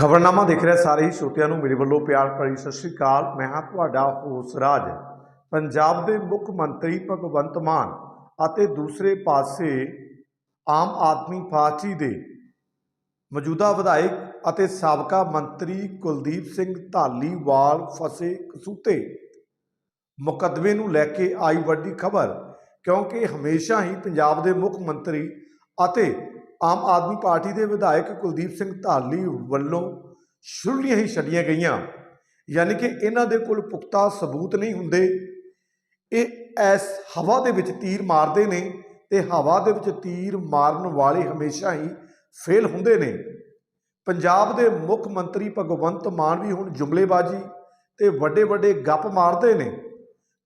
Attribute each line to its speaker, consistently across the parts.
Speaker 1: ਖਬਰਨਾਮਾ ਦੇਖ ਰਿਹਾ ਸਾਰੇ ਹੀ ਸਰੋਤਿਆਂ ਨੂੰ। ਮੇਰੇ ਵੱਲੋਂ ਪਿਆਰ ਭਰੀ ਸਤਿ ਸ੍ਰੀ ਅਕਾਲ। ਮੈਂ ਹਾਂ ਤੁਹਾਡਾ ਹੋਸ ਰਾਜ। ਪੰਜਾਬ ਦੇ ਮੁੱਖ ਮੰਤਰੀ ਭਗਵੰਤ ਮਾਨ ਅਤੇ ਦੂਸਰੇ ਪਾਸੇ ਆਮ ਆਦਮੀ ਪਾਰਟੀ ਦੇ ਮੌਜੂਦਾ ਵਿਧਾਇਕ ਅਤੇ ਸਾਬਕਾ ਮੰਤਰੀ ਕੁਲਦੀਪ ਸਿੰਘ ਧਾਲੀਵਾਲ ਫਸੇ ਕਸੂਤੇ। ਮੁਕੱਦਮੇ ਨੂੰ ਲੈ ਕੇ ਆਈ ਵੱਡੀ ਖਬਰ, ਕਿਉਂਕਿ ਹਮੇਸ਼ਾ ਹੀ ਪੰਜਾਬ ਦੇ ਮੁੱਖ ਮੰਤਰੀ ਅਤੇ ਆਮ ਆਦਮੀ ਪਾਰਟੀ ਦੇ ਵਿਧਾਇਕ ਕੁਲਦੀਪ ਸਿੰਘ ਧਾਲੀ ਵੱਲੋਂ ਸ਼ੁਰਲੀਆਂ ਹੀ ਛੱਡੀਆਂ ਗਈਆਂ। ਯਾਨੀ ਕਿ ਇਹਨਾਂ ਦੇ ਕੋਲ ਪੁਖਤਾ ਸਬੂਤ ਨਹੀਂ ਹੁੰਦੇ। ਇਹ ਐਸ ਹਵਾ ਦੇ ਵਿੱਚ ਤੀਰ ਮਾਰਦੇ ਨੇ ਤੇ ਹਵਾ ਦੇ ਵਿੱਚ ਤੀਰ ਮਾਰਨ ਵਾਲੇ ਹਮੇਸ਼ਾ ਹੀ ਫੇਲ ਹੁੰਦੇ ਨੇ। ਪੰਜਾਬ ਦੇ ਮੁੱਖ ਮੰਤਰੀ ਭਗਵੰਤ ਮਾਨ ਵੀ ਹੁਣ ਜੁਮਲੇਬਾਜ਼ੀ ਤੇ ਵੱਡੇ ਵੱਡੇ ਗੱਪ ਮਾਰਦੇ ਨੇ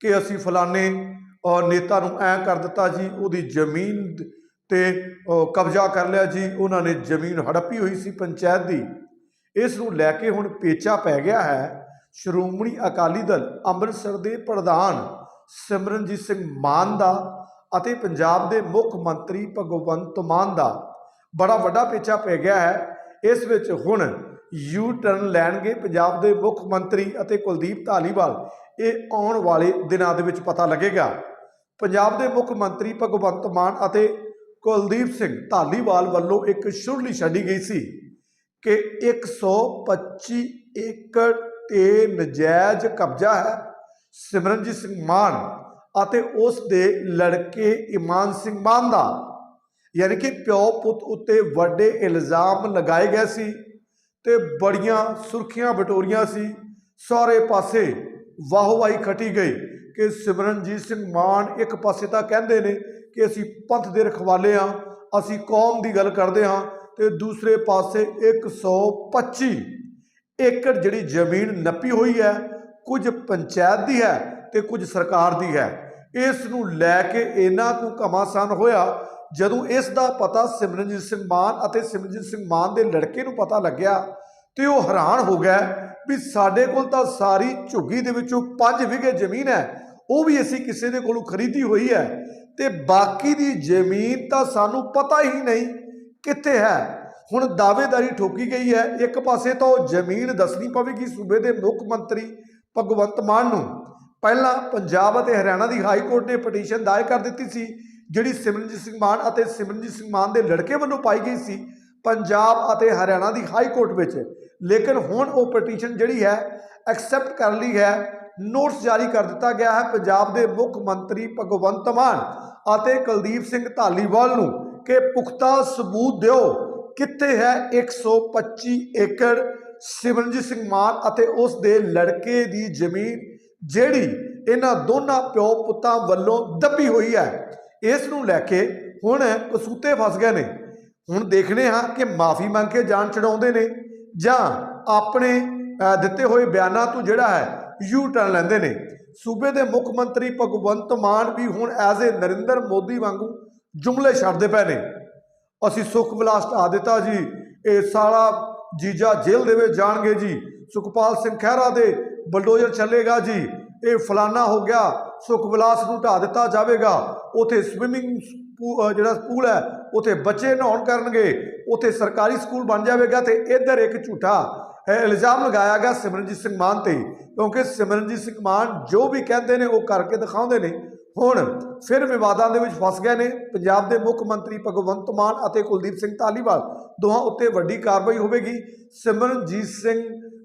Speaker 1: ਕਿ ਅਸੀਂ ਫਲਾਣੇ ਅਹ, ਨੇਤਾ ਨੂੰ ਐ ਕਰ ਦਿੱਤਾ ਜੀ ਉਹਦੀ ਜ਼ਮੀਨ ਤੇ ਕਬਜ਼ਾ ਕਰ ਲਿਆ ਜੀ। ਉਹਨਾਂ ਨੇ ਜ਼ਮੀਨ ਹੜੱਪੀ ਹੋਈ ਸੀ ਪੰਚਾਇਤ ਦੀ। ਇਸ ਨੂੰ ਲੈ ਕੇ ਹੁਣ ਪੇਚਾ ਪੈ ਗਿਆ ਹੈ। ਸ਼੍ਰੋਮਣੀ ਅਕਾਲੀ ਦਲ ਅੰਮ੍ਰਿਤਸਰ ਦੇ ਪ੍ਰਧਾਨ ਸਿਮਰਨਜੀਤ ਸਿੰਘ ਮਾਨ ਦਾ ਅਤੇ ਪੰਜਾਬ ਦੇ ਮੁੱਖ ਮੰਤਰੀ ਭਗਵੰਤ ਮਾਨ ਦਾ ਬੜਾ ਵੱਡਾ ਪੇਚਾ ਪੈ ਗਿਆ ਹੈ। ਇਸ ਵਿੱਚ ਹੁਣ ਯੂ ਟਰਨ ਲੈਣਗੇ ਪੰਜਾਬ ਦੇ ਮੁੱਖ ਮੰਤਰੀ ਅਤੇ ਕੁਲਦੀਪ ਧਾਲੀਵਾਲ। ਇਹ ਆਉਣ ਵਾਲੇ ਦਿਨਾਂ ਦੇ ਵਿੱਚ ਪਤਾ ਲੱਗੇਗਾ। ਪੰਜਾਬ ਦੇ ਮੁੱਖ ਮੰਤਰੀ ਭਗਵੰਤ ਮਾਨ ਅਤੇ ਕੁਲਦੀਪ ਸਿੰਘ ਧਾਲੀਵਾਲ ਵੱਲੋਂ ਇੱਕ ਸ਼ੁਰਲੀ ਛੱਡੀ ਗਈ ਸੀ ਕਿ 125 ਏਕੜ ਤੇ ਨਜਾਇਜ਼ ਕਬਜ਼ਾ ਹੈ। ਸਿਮਰਨਜੀਤ ਸਿੰਘ ਮਾਨ ਅਤੇ ਉਸ ਦੇ ਲੜਕੇ ਇਮਾਨ ਸਿੰਘ ਮਾਨ ਦਾ, ਯਾਨੀ ਕਿ ਪਿਓ ਪੁੱਤ ਉੱਤੇ ਵੱਡੇ ਇਲਜ਼ਾਮ ਲਗਾਏ ਗਏ ਸੀ ਤੇ ਬੜੀਆਂ ਸੁਰਖੀਆਂ ਬਟੋਰੀਆਂ ਸੀ। ਸਾਰੇ ਪਾਸੇ ਵਾਹਵਾਹੀ ਖਟੀ ਗਈ। ਕਿ ਸਿਮਰਨਜੀਤ ਸਿੰਘ ਮਾਨ ਇੱਕ ਪਾਸੇ ਤਾਂ ਕਹਿੰਦੇ ਨੇ ਕਿ ਅਸੀਂ ਪੰਥ ਦੇ ਰਖਵਾਲੇ ਹਾਂ, ਅਸੀਂ ਕੌਮ ਦੀ ਗੱਲ ਕਰਦੇ ਹਾਂ ਤੇ ਦੂਸਰੇ ਪਾਸੇ 125 ਏਕੜ ਜਿਹੜੀ ਜ਼ਮੀਨ ਨੱਪੀ ਹੋਈ ਹੈ, ਕੁਝ ਪੰਚਾਇਤ ਦੀ ਹੈ ਤੇ ਕੁਝ ਸਰਕਾਰ ਦੀ ਹੈ। ਇਸ ਨੂੰ ਲੈ ਕੇ ਇਹਨਾਂ ਨੂੰ ਘਮਾਸਾਨ ਹੋਇਆ, ਜਦੋਂ ਇਸ ਦਾ ਪਤਾ ਸਿਮਰਨਜੀਤ ਸਿੰਘ ਮਾਨ ਅਤੇ ਸਿਮਰਨਜੀਤ ਸਿੰਘ ਮਾਨ ਦੇ ਲੜਕੇ ਨੂੰ ਪਤਾ ਲੱਗਿਆ ਤੇ ਉਹ ਹੈਰਾਨ ਹੋ ਗਿਆ ਵੀ ਸਾਡੇ ਕੋਲ ਤਾਂ ਸਾਰੀ ਝੁੱਗੀ ਦੇ ਵਿੱਚੋਂ 5 ਵਿਗੇ ਜ਼ਮੀਨ ਹੈ ਉਹ ਵੀ ਅਸੀਂ ਕਿਸੇ ਦੇ ਕੋਲੋਂ ਖਰੀਦੀ ਹੋਈ ਹੈ ਤੇ ਬਾਕੀ ਦੀ ਜ਼ਮੀਨ ਤਾਂ ਸਾਨੂੰ ਪਤਾ ਹੀ ਨਹੀਂ ਕਿੱਥੇ ਹੈ। ਹੁਣ ਦਾਅਵੇਦਾਰੀ ਠੋਕੀ ਗਈ ਹੈ। ਇੱਕ ਪਾਸੇ ਤਾਂ ਉਹ ਜ਼ਮੀਨ ਦੱਸਣੀ ਪਵੇਗੀ ਸੂਬੇ ਦੇ ਮੁੱਖ ਮੰਤਰੀ ਭਗਵੰਤ ਮਾਨ ਨੂੰ। ਪਹਿਲਾਂ ਪੰਜਾਬ ਅਤੇ ਹਰਿਆਣਾ ਦੀ ਹਾਈ ਕੋਰਟ ਨੇ ਪਟੀਸ਼ਨ ਦਾਇਰ ਕਰ ਦਿੱਤੀ ਸੀ, ਜਿਹੜੀ ਸਿਮਰਨਜੀਤ ਸਿੰਘ ਮਾਨ ਅਤੇ ਸਿਮਰਨਜੀਤ ਸਿੰਘ ਮਾਨ ਦੇ ਲੜਕੇ ਵੱਲੋਂ ਪਾਈ ਗਈ ਸੀ ਪੰਜਾਬ ਅਤੇ ਹਰਿਆਣਾ ਦੀ ਹਾਈ ਕੋਰਟ ਵਿੱਚ। ਲੇਕਿਨ ਹੁਣ ਉਹ ਪਟੀਸ਼ਨ ਜਿਹੜੀ ਹੈ, ਐਕਸੈਪਟ ਕਰ ਲਈ ਹੈ। ਨੋਟਿਸ ਜਾਰੀ ਕਰ ਦਿੱਤਾ ਗਿਆ ਹੈ। ਪੰਜਾਬ ਦੇ ਮੁੱਖ ਮੰਤਰੀ ਭਗਵੰਤ ਮਾਨ ਅਤੇ ਕੁਲਦੀਪ ਸਿੰਘ ਧਾਲੀਵਾਲ ਨੂੰ ਕਿ ਪੁਖਤਾ ਸਬੂਤ ਦਿਓ। ਕਿੱਥੇ ਹੈ 125 ਏਕੜ ਸਿਮਰਨਜੀਤ ਸਿੰਘ ਮਾਨ ਅਤੇ ਉਸ ਦੇ ਲੜਕੇ ਦੀ ਜ਼ਮੀਨ, ਜਿਹੜੀ ਇਹਨਾਂ ਦੋਨਾਂ ਪਿਓ ਪੁੱਤਾਂ ਵੱਲੋਂ ਦੱਬੀ ਹੋਈ ਹੈ। ਇਸ ਨੂੰ ਲੈ ਕੇ ਹੁਣ ਕਸੂਤੇ ਫਸ ਗਏ ਨੇ। ਹੁਣ ਦੇਖਣੇ ਹਾਂ ਕਿ ਮਾਫੀ ਮੰਗ ਕੇ ਜਾਨ ਚੜਾਉਂਦੇ ਨੇ ਜਾਂ ਆਪਣੇ ਦਿੱਤੇ ਹੋਏ ਬਿਆਨਾਂ ਤੋਂ ਜਿਹੜਾ ਹੈ ਯੂ ਟਰਨ ਲੈਂਦੇ ਨੇ। ਸੂਬੇ ਦੇ ਮੁੱਖ ਮੰਤਰੀ ਭਗਵੰਤ ਮਾਨ ਵੀ ਹੁਣ ਐਜ਼ ਏ ਨਰਿੰਦਰ ਮੋਦੀ ਵਾਂਗੂ ਜੁਮਲੇ ਛੱਡਦੇ ਪਏ ਨੇ। ਅਸੀਂ ਸੁਖ ਵਿਲਾਸ ਢਾ ਦਿੱਤਾ ਜੀ। ਇਹ ਸਾਲਾ ਜੀਜਾ ਜੇਲ੍ਹ ਦੇ ਵਿੱਚ ਜਾਣਗੇ ਜੀ। ਸੁਖਪਾਲ ਸਿੰਘ ਖਹਿਰਾ ਦੇ ਬਲਡੋਜ਼ਰ ਚੱਲੇਗਾ ਜੀ। ਇਹ ਫਲਾਨਾ ਹੋ ਗਿਆ। ਸੁਖ ਵਿਲਾਸ ਨੂੰ ਢਾ ਦਿੱਤਾ ਜਾਵੇਗਾ। ਉਥੇ ਸਵਿਮਿੰਗ ਜਿਹੜਾ ਪੂਲ ਹੈ, ਉਥੇ ਬੱਚੇ ਨਹਾਉਣ ਕਰਨਗੇ। ਉਥੇ ਸਰਕਾਰੀ ਸਕੂਲ ਬਣ ਜਾਵੇਗਾ ਤੇ ਇੱਧਰ ਇੱਕ ਝੂਠਾ ਇਲਜ਼ਾਮ ਲਗਾਇਆ ਗਿਆ ਸਿਮਰਨਜੀਤ ਸਿੰਘ ਮਾਨ ਤੇ, ਕਿਉਂਕਿ ਸਿਮਰਨਜੀਤ ਸਿੰਘ ਮਾਨ ਜੋ ਵੀ ਕਹਿੰਦੇ ਨੇ ਉਹ ਕਰਕੇ ਦਿਖਾਉਂਦੇ ਨੇ। ਹੁਣ ਫਿਰ ਵਿਵਾਦਾਂ ਦੇ ਵਿੱਚ ਫਸ ਗਏ ਨੇ। ਪੰਜਾਬ ਦੇ ਮੁੱਖ ਮੰਤਰੀ ਭਗਵੰਤ ਮਾਨ ਅਤੇ ਕੁਲਦੀਪ ਸਿੰਘ ਧਾਲੀਵਾਲ ਦੋਹਾਂ ਉੱਤੇ ਵੱਡੀ ਕਾਰਵਾਈ ਹੋਵੇਗੀ। ਸਿਮਰਨਜੀਤ ਸਿੰਘ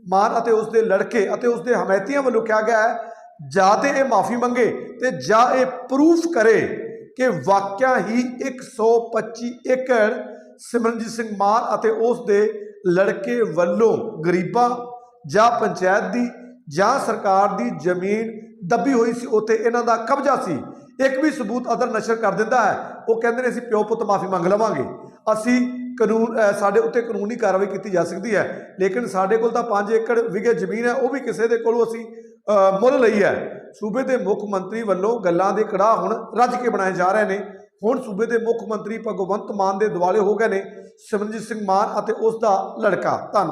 Speaker 1: ਮਾਨ ਅਤੇ ਉਸ ਦੇ ਲੜਕੇ ਅਤੇ ਉਸ ਦੇ ਹਮਾਇਤੀਆਂ ਵੱਲੋਂ ਕਿਹਾ ਗਿਆ ਹੈ, ਜਾਂ ਤੇ ਇਹ ਮਾਫੀ ਮੰਗੇ ਤੇ ਜਾਂ ਇਹ ਪ੍ਰੂਫ ਕਰੇ ਕਿ ਵਾਕਿਆ ਹੀ 125 ਏਕੜ ਸਿਮਰਨਜੀਤ ਸਿੰਘ ਮਾਨ ਅਤੇ ਉਸ ਦੇ ਲੜਕੇ ਵੱਲੋਂ ਗਰੀਬਾਂ ਜਾਂ ਪੰਚਾਇਤ ਦੀ ਜਾਂ ਸਰਕਾਰ ਦੀ ਜ਼ਮੀਨ ਦੱਬੀ ਹੋਈ ਸੀ, ਉੱਥੇ ਇਹਨਾਂ ਦਾ ਕਬਜ਼ਾ ਸੀ। ਇੱਕ ਵੀ ਸਬੂਤ ਅਦਰ ਨਸ਼ਰ ਕਰ ਦਿੰਦਾ ਹੈ, ਉਹ ਕਹਿੰਦੇ ਨੇ ਅਸੀਂ ਪਿਓ ਪੁੱਤ ਮਾਫੀ ਮੰਗ ਲਵਾਂਗੇ। ਅਸੀਂ ਕਾਨੂੰਨ ਸਾਡੇ ਉੱਤੇ ਕਾਨੂੰਨੀ ਕਾਰਵਾਈ ਕੀਤੀ ਜਾ ਸਕਦੀ ਹੈ, ਲੇਕਿਨ ਸਾਡੇ ਕੋਲ ਤਾਂ 5 ਏਕੜ ਵਿਗੇ ਜ਼ਮੀਨ ਹੈ, ਉਹ ਵੀ ਕਿਸੇ ਦੇ ਕੋਲੋਂ ਅਸੀਂ ਮੁੱਲ ਲਈ ਹੈ। ਸੂਬੇ ਦੇ ਮੁੱਖ ਮੰਤਰੀ ਵੱਲੋਂ ਗੱਲਾਂ ਦੇ ਕੜਾਹ ਹੁਣ ਰੱਜ ਕੇ ਬਣਾਏ ਜਾ ਰਹੇ ਨੇ। ਹੁਣ ਸੂਬੇ ਦੇ ਮੁੱਖ ਮੰਤਰੀ ਭਗਵੰਤ ਮਾਨ ਦੇ ਦਿਵਾਲੇ ਹੋ ਗਏ ਨੇ। ਸਿਮਰਨਜੀਤ ਸਿੰਘ ਮਾਨ ਅਤੇ ਉਸ ਦਾ ਲੜਕਾ ਧੰਨਵਾਦ।